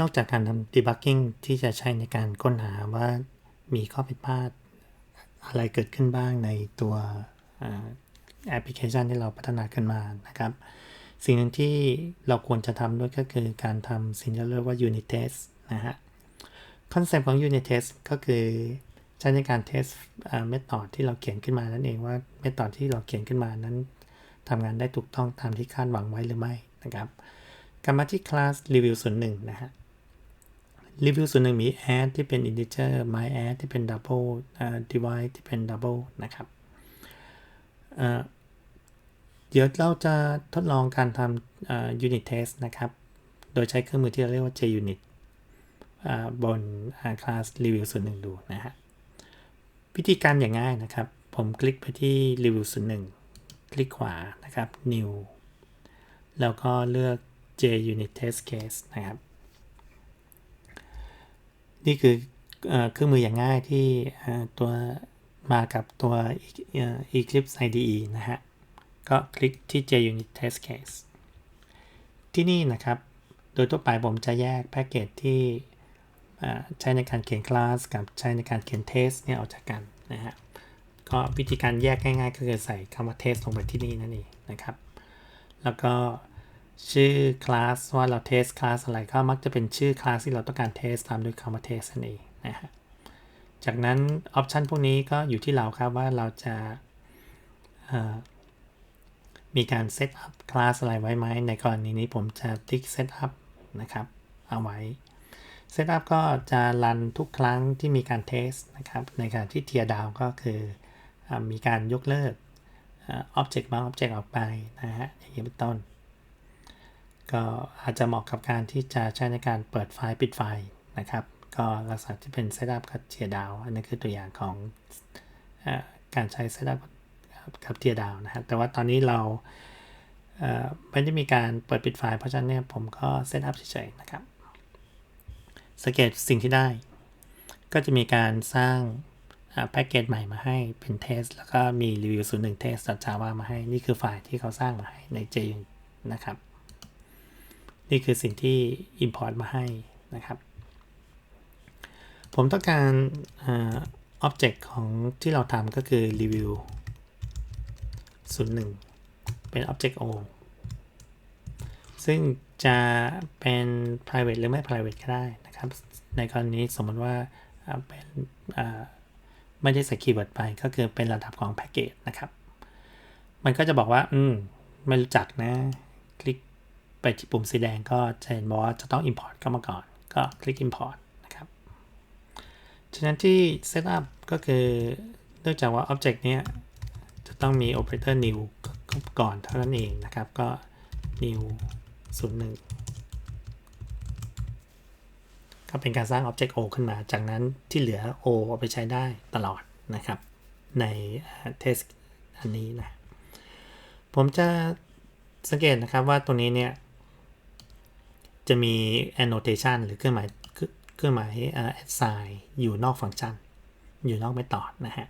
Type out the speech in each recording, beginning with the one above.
นอกจากการทำ debugging ที่จะใช้ในการค้นหาว่ามีข้อผิดพลาด อะไรเกิดขึ้นบ้างในตัวแอปพลิเคชันที่เราพัฒนาขึ้นมานะครับ สิ่งหนึ่งที่เราควรจะทำด้วยก็คือการทำสิ่งที่เรียกว่า unit test นะฮะคอนเซปต์ของ unit test ก็คือใช้ในการ test เมธอดที่เราเขียนขึ้นมานั่นเองว่าเมธอดที่เราเขียนขึ้นมานั้นทำงานได้ถูกต้องตามที่คาดหวังไว้หรือไม่นะครับกลับมาที่คลาส review ส่วนหนึ่งนะฮะ review ส่วนหนึ่งมี add ที่เป็น integer my add ที่เป็น double uh, divide ที่เป็น double นะครับเดี๋ยวเราจะทดลองการทำ unit test นะครับ โดยใช้เครื่องมือที่เราเรียกว่า JUnit บนคลาส review ส่วนหนึ่งดูนะฮะ วิธีการอย่างง่ายนะครับ ผมคลิกไปที่ review ส่วนหนึ่งคลิกขวานะครับ new แล้วก็เลือก JUnit test case นะครับ นี่คือเครื่องมืออย่างง่ายที่ตัวมากับตัว Eclipse IDE นะฮะ ก็คลิกที่ JUnit test case ที่นี่นะครับ โดยทั่วไปผมจะแยกแพ็กเกจที่ใช้ในการเขียนคลาสกับใช้ในการเขียนเทสเนี่ยออกจากกันนะฮะ ก็วิธีการแยกง่ายๆก็คือใส่คำว่าเทสลงไปที่นี่นั่นเองนะครับ แล้วก็ ชื่อคลาสว่าเราเทสคลาสอะไรก็มักจะเป็นชื่อคลาสที่เราต้องการเทสตามด้วยคำว่าเทสนั่นเองนะฮะจากนั้นออปชันพวกนี้ก็อยู่ที่เราครับว่าเราจะมีการเซตอัพคลาสอะไรไว้ไหมในกรณีนี้ผมจะติ๊กเซตอัพนะครับ เอาไว้เซตอัพก็จะรันทุกครั้งที่มีการเทสนะครับ ในการที่เทียดาวก็คืออมีการยกเลิกอ็อบเจกต์บางอ็อบเจกต์ออกไปนะฮะอย่างนี้เป็นต้น ก็อาจจะเหมาะกับการที่จะใช้ในการเปิดไฟล์ปิดไฟล์นะครับ ก็ลักษณะที่เป็นเซตอัพกับเทียดาวอันนี้คือตัวอย่างของอการใช้เซตอัพกับเทียดาวนะฮะแต่ว่าตอนนี้เราไม่ได้มีการเปิดปิดไฟล์เพราะฉะนั้นเนี่ยผมก็เซตอัพเฉยๆนะครับสังเกตสิ่งที่ได้ ก็จะมีการสร้างแพ็กเกจใหม่มาให้เป็นเทส แล้วก็มีรีวิวศูนย์หนึ่งเทสจาวามาให้ นี่คือไฟล์ที่เขาสร้างมาให้ใน j นะครับ นี่คือสิ่งที่ Import มาให้นะครับ ผมต้องการอ็อบเจกต์ของที่เราทำก็คือรีวิวศูนย์หนึ่งเป็น Object O ซึ่งจะเป็น private หรือไม่ private ก็ได้นะครับ ในกรณีสมมติว่าเป็นไม่ได้ใส่คีย์เวิร์ดไปก็คือเป็นระดับของแพ็กเกจนะครับ มันก็จะบอกว่า อืม ไม่รู้จักนะ คลิก ไปที่ปุ่มสีแดงก็จะเห็นบอกว่าจะต้อง import เข้ามาก่อน ก็คลิก import นะครับฉะนั้นที่ setup ก็คือเนื่องจากว่า object เนี้ยจะต้องมี operator new ก่อนเท่านั้นเองนะครับ ก็ new 01 ก็เป็นการสร้าง Object O ขึ้นมา จากนั้นที่เหลือ O เอาไปใช้ได้ตลอดนะครับ ในเทสอันนี้นะ ผมจะสังเกตนะครับว่าตัวนี้เนี่ย จะมี annotation หรือเครื่องหมายเครื่องหมาย assign อยู่นอกฟังก์ชัน อยู่นอกไม่ตอดนะฮะ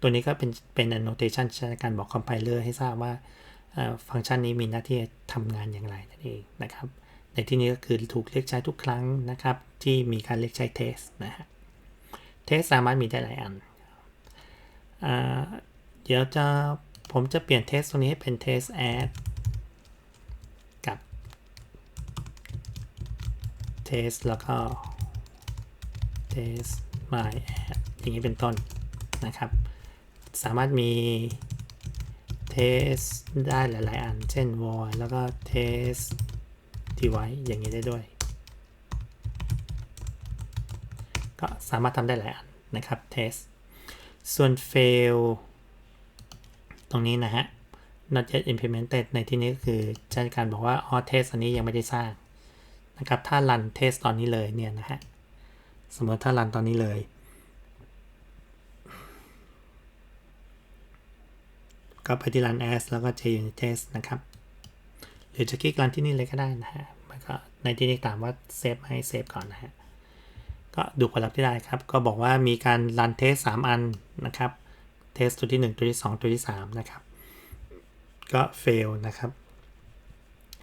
ตัวนี้ก็เป็นเป็น annotation ใช้ในการบอก compiler ให้ทราบว่าฟังก์ชันนี้มีหน้าที่ทำงานอย่างไรนั่นเองนะครับ ในที่นี้ก็คือถูกเรียกใช้ทุกครั้งนะครับ ที่มีการเรียกใช้เทสนะฮะเทสสามารถมีได้หลายอัน เดี๋ยวจะผมจะเปลี่ยนเทสตรงนี้ให้เป็นเทส add กับ เทสแล้วก็ test my add อย่างนี้เป็นต้นนะครับ สามารถมีเทสได้หลาย ๆ อัน เช่น void แล้วก็เทส device อย่างนี้ได้ด้วย ก็สามารถทำได้หลายอันนะครับเทสส่วน fail ตรงนี้นะฮะ not yet implemented ในที่นี้ก็คือใช้การบอกว่าอ๋อเทสอันนี้ยังไม่ได้สร้าง นะครับ ถ้ารันเทสตอนนี้เลยเนี่ยนะฮะ สมมติถ้ารันตอนนี้เลย ก็ไปที่ run as แล้วก็ junit test นะครับ หรือจะคลิกรันที่นี่เลยก็ได้นะฮะมันก็ในที่นี้ถามว่าเซฟให้เซฟก่อนนะฮะ ก็ดูผลลัพธ์ที่ได้ครับ ก็บอกว่ามีการรันเทส 3 อันนะครับเทสตัวที่ 1 ตัวที่ 2 ตัวที่ 3 นะครับ ก็ fail นะครับ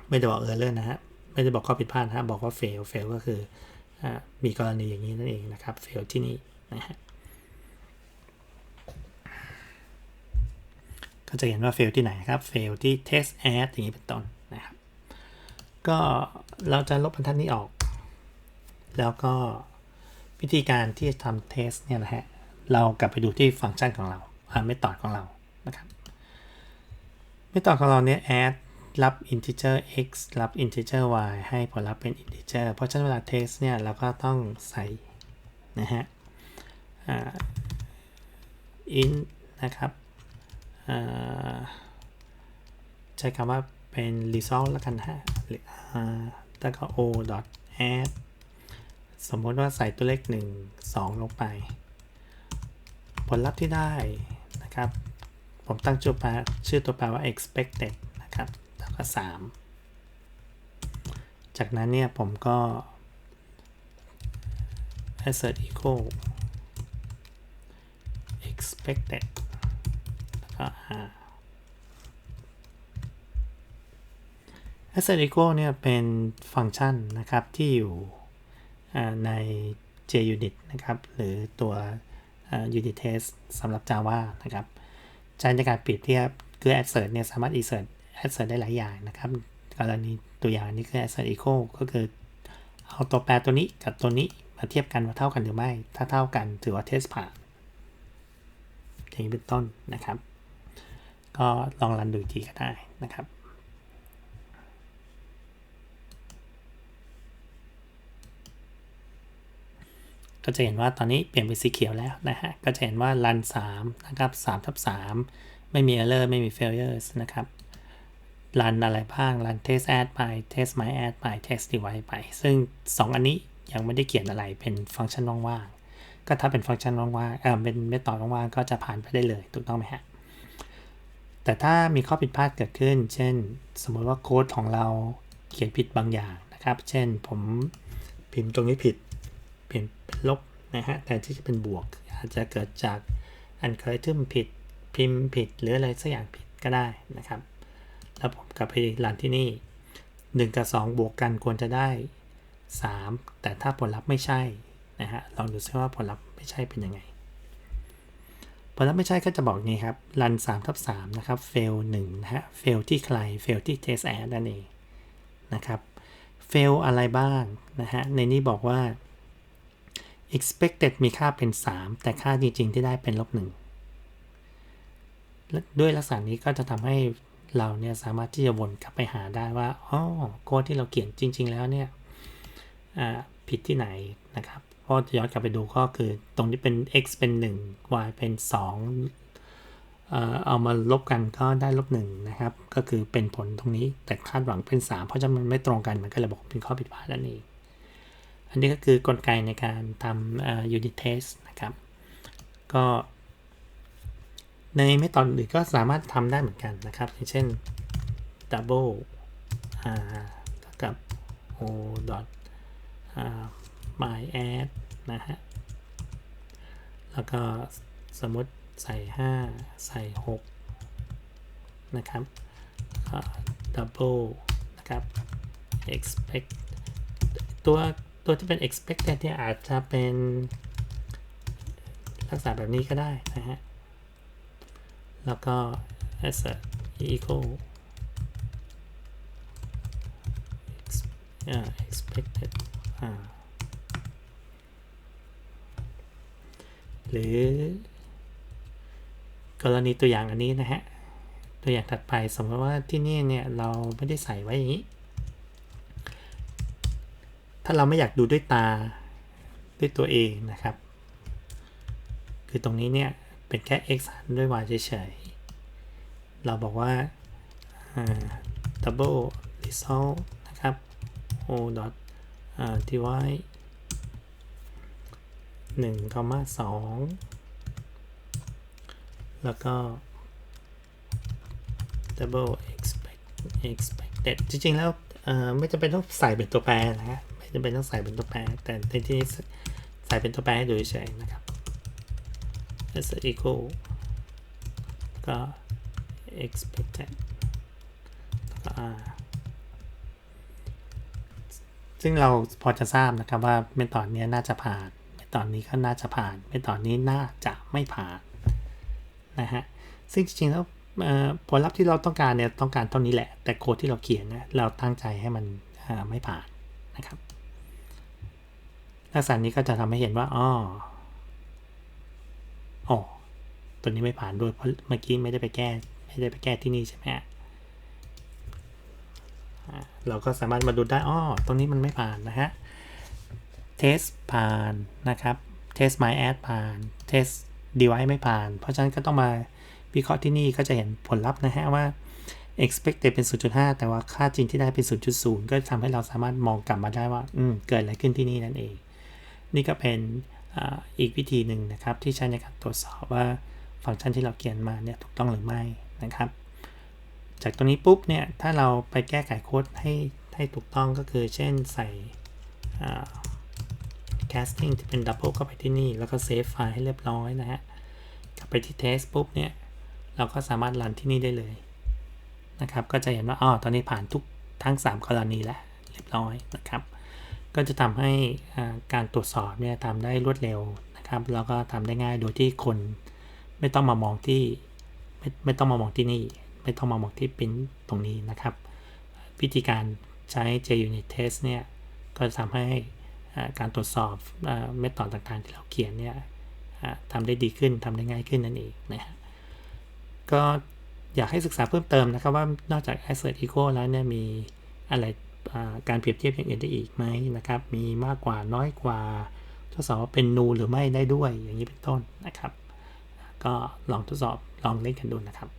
ไม่ได้บอก error นะฮะ ไม่ได้บอกข้อผิดพลาดนะฮะบอกว่า fail fail ก็คืออมีกรณีอย่างนี้นั่นเองนะครับ fail ที่นี่นะฮะก็จะเห็นว่า fail ที่ไหนครับ fail ที่ test add อย่างนี้เป็นต้นนะครับ ก็เราจะลบบรรทัดนี้ออก แล้วก็วิธีการที่จะทำ test เนี่ยนะฮะ เรากลับไปดูที่ฟังก์ชันของเราไม่ตอดของเรานะครับไม่ตอดของเราเนี่ย add รับ integer x รับ integer y ให้ผลลัพธ์เป็น integer เพราะฉะนั้นเวลา test เนี่ยเราก็ต้องใส่นะฮะ int นะครับใช้คำว่าเป็น result แล้วกันฮะแล้วก็ o dot add สมมติว่าใส่ตัวเลข 1 2 ลงไป ผลลัพธ์ที่ได้นะครับ ผมตั้งชื่อแปลชื่อตัวแปลว่า expected ก็ 3 จากนั้นเนี่ยผมก็ assert equal expected แล้วก็ r assert equal เนี่ยเป็นฟังก์ชันนะครับที่อยู่ใน JUnit นะครับหรือตัว unit test สำหรับ Java นะครับใช้ในการเปรียบเทียบคือ assert เนี่ยสามารถ insert assert ได้หลายอย่างนะครับกรณีตัวอย่างนี้คือ assert equal ก็คือเอาตัวแปรตัวนี้กับตัวนี้มาเทียบกันว่าเท่ากันหรือไม่ ถ้าเท่ากันถือว่า test ผ่านอย่างนี้เป็นต้นนะครับ ก็ลองรันดูอีกทีก็ได้นะครับก็จะเห็นว่าตอนนี้เปลี่ยนเป็นสีเขียวแล้วนะฮะ ก็จะเห็นว่า run 3นะครับ3ทับ3ไม่มี error ไม่มี failures นะครับ run อะไรบ้าง run test add ไป test my add ไป test device ไป ซึ่ง 2 อันนี้ยังไม่ได้เขียนอะไรเป็นฟังก์ชันว่างๆ ก็ถ้าเป็นฟังก์ชันว่างๆเออเป็นเมธอดว่างๆ ก็จะผ่านไปได้เลย ถูกต้องไหมฮะ แต่ถ้ามีข้อผิดพลาดเกิดขึ้น เช่น สมมติว่าโค้ดของเราเขียนผิดบางอย่างนะครับ เช่นผมพิมพ์ตรงนี้ผิดเปลี่ยนเป็นลบนะฮะ แทนที่จะเป็นบวก อาจจะเกิดจากอันเคยทึมผิดพิมพ์ผิด หรืออะไรสักอย่างผิดก็ได้นะครับ แล้วผมกลับไปรันที่นี่ 1 กับ 2 บวกกันควรจะได้ 3 แต่ถ้าผลลัพธ์ไม่ใช่นะฮะลองดูซิว่าผลลัพธ์ไม่ใช่เป็นยังไง ผลลัพธ์ไม่ใช่ก็จะบอกนี้ครับรัน3ทับ3นะครับ fail 1นะฮะ fail ที่ใคร fail ที่ test add นั่นเองนะครับ fail อะไรบ้างนะฮะในนี้บอกว่า expected มีค่าเป็น 3 แต่ค่าจริงๆที่ได้เป็นลบ1ด้วยลักษณะนี้ก็จะทำให้ เราเนี่ยสามารถที่จะวนกลับไปหาได้ว่าอ๋อโค้ดที่เราเขียนจริง ๆ แล้วเนี่ยผิดที่ไหนนะครับเพราะย้อนกลับไปดูก็คือตรงนี้เป็น x เป็น 1 y เป็น2เอามาลบกันก็ได้ลบ1นะครับ ก็คือเป็นผลตรงนี้แต่คาดหวังเป็น 3 เพราะฉะนั้นมันไม่ตรงกันมันก็เลยบอกเป็นข้อผิดพลาดนั่นเองอันนี้ก็คือกลไกในการทำ unit test นะครับ ก็ ในเมธอดอื่นก็สามารถทำได้เหมือนกันนะครับเช่น double r กับ o dot my add นะฮะ แล้วก็สมมติใส่ 5 ใส่ 6 นะครับ double นะครับ expect ตัวตัวที่เป็น expected เนี่ยอาจจะเป็นลักษณะแบบนี้ก็ได้นะฮะ แล้วก็ as a equal expected หรือกรณีตัวอย่างอันนี้นะฮะ ตัวอย่างถัดไปสมมติว่าที่นี่เนี่ยเราไม่ได้ใส่ไว้อย่างนี้ ถ้าเราไม่อยากดูด้วยตาด้วยตัวเองนะครับ คือตรงนี้เนี่ย เป็นแค่ x หันด้วย y เฉยๆ เราบอกว่า double result นะครับ o dot divide 1 2 แล้วก็ double expect expected จริงๆ แล้วไม่จำเป็นต้องใส่เป็นตัวแปรนะฮะ ไม่จำเป็นต้องใส่เป็นตัวแปร แต่ในที่นี้ใส่เป็นตัวแปรให้ดูเฉยๆนะครับ as equal ก็ expected แล้วก็ r ซึ่งเราพอจะทราบนะครับว่าเมธอดนี้น่าจะผ่านเมธอดนี้ก็น่าจะผ่านเมธอดนี้น่าจะไม่ผ่านนะฮะซึ่งจริงๆแล้วผลลัพธ์ที่เราต้องการเนี่ยต้องการเท่านี้แหละ แต่โค้ดที่เราเขียนนะเราตั้งใจให้มันไม่ผ่านนะครับลักษณะนี้ก็จะทำให้เห็นว่าอ๋อ อ๋อตัวนี้ไม่ผ่านด้วยเพราะเมื่อกี้ไม่ได้ไปแก้ไม่ได้ไปแก้ที่นี่ใช่ไหมเราก็สามารถมาดูได้อ๋อตรงนี้มันไม่ผ่านนะฮะเทสผ่านนะครับเทส my ad ผ่านเทส device ไม่ผ่าน เพราะฉะนั้นก็ต้องมาวิเคราะห์ที่นี่ก็จะเห็นผลลัพธ์นะฮะว่า expected เป็น 0.5 แต่ว่าค่าจริงที่ได้เป็น 0.0 ก็ทำให้เราสามารถมองกลับมาได้ว่า อืม เกิดอะไรขึ้นที่นี่นั่นเอง นี่ก็เป็น อีกวิธีหนึ่งนะครับ ที่ใช้ในการตรวจสอบว่าฟังก์ชันที่เราเขียนมาเนี่ยถูกต้องหรือไม่นะครับ จากตรงนี้ปุ๊บเนี่ยถ้าเราไปแก้ไขโค้ดให้ให้ถูกต้องก็คือ เช่นใส่ casting ที่เป็น double เข้าไปที่นี่ แล้วก็เซฟไฟล์ให้เรียบร้อยนะฮะกลับไปที่ test ปุ๊บเนี่ยเราก็สามารถรันที่นี่ได้เลยนะครับ ก็จะเห็นว่าอ๋อตอนนี้ผ่านทุกทั้ง 3 กรณีแล้วเรียบร้อยนะครับ ก็จะทำให้การตรวจสอบเนี่ยทำได้รวดเร็วนะครับ แล้วก็ทำได้ง่ายโดยที่คนไม่ต้องมามองที่ไม่ไม่ต้องมามองที่นี่ ไม่ต้องมามองที่ปิ้นตรงนี้นะครับ วิธีการใช้ JUnit Test เนี่ยก็จะทำให้การตรวจสอบเมธอดต่างๆ ที่เราเขียนเนี่ยทำได้ดีขึ้นทำได้ง่ายขึ้นนั่นเองนะฮะก็อยากให้ศึกษาเพิ่มเติมนะครับว่านอกจาก assert equal แล้วเนี่ยมีอะไร การเปรียบเทียบอย่างอื่นได้อีกไหมนะครับ มีมากกว่าน้อยกว่าทดสอบว่าเป็นนูหรือไม่ได้ด้วยอย่างนี้เป็นต้นนะครับ ก็ลองทดสอบลองเล่นกันดูนะครับ